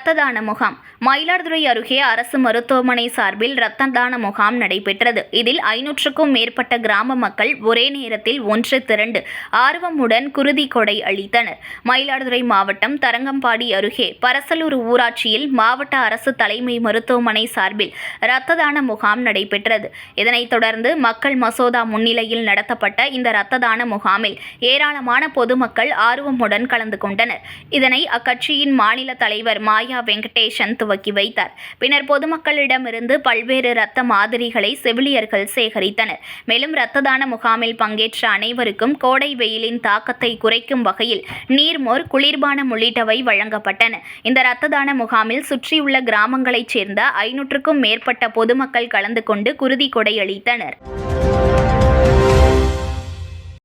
இரத்த தான முகாம். மயிலாடுதுறை அருகே அரசு மருத்துவமனை சார்பில் இரத்த தான முகாம் நடைபெற்றது. இதில் ஐநூற்றுக்கும் மேற்பட்ட கிராம மக்கள் ஒரே நேரத்தில் ஒன்று திரண்டு ஆர்வமுடன் குருதி கொடை அளித்தனர். மயிலாடுதுறை மாவட்டம் தரங்கம்பாடி அருகே பரசலூர் ஊராட்சியில் மாவட்ட அரசு தலைமை மருத்துவமனை சார்பில் இரத்த தான முகாம் நடைபெற்றது. இதனைத் தொடர்ந்து மக்கள் மசோதா முன்னிலையில் நடத்தப்பட்ட இந்த இரத்த தான முகாமில் ஏராளமான பொதுமக்கள் ஆர்வமுடன் கலந்து கொண்டனர். இதனை அக்கட்சியின் மாநில தலைவர் மாய வெங்கடேஷன் துவக்கி வைத்தார். பின்னர் பொதுமக்களிடமிருந்து பல்வேறு இரத்த மாதிரிகளை செவிலியர்கள் சேகரித்தனர். மேலும் இரத்த தான முகாமில் பங்கேற்ற அனைவருக்கும் கோடை வெயிலின் தாக்கத்தை குறைக்கும் வகையில் நீர்மோர் குளிர்பானம் உள்ளிட்டவை வழங்கப்பட்டன. இந்த இரத்த தான முகாமில் சுற்றியுள்ள கிராமங்களைச் சேர்ந்த ஐநூற்றுக்கும் மேற்பட்ட பொதுமக்கள் கலந்து கொண்டு குருதி கொடை அளித்தனர்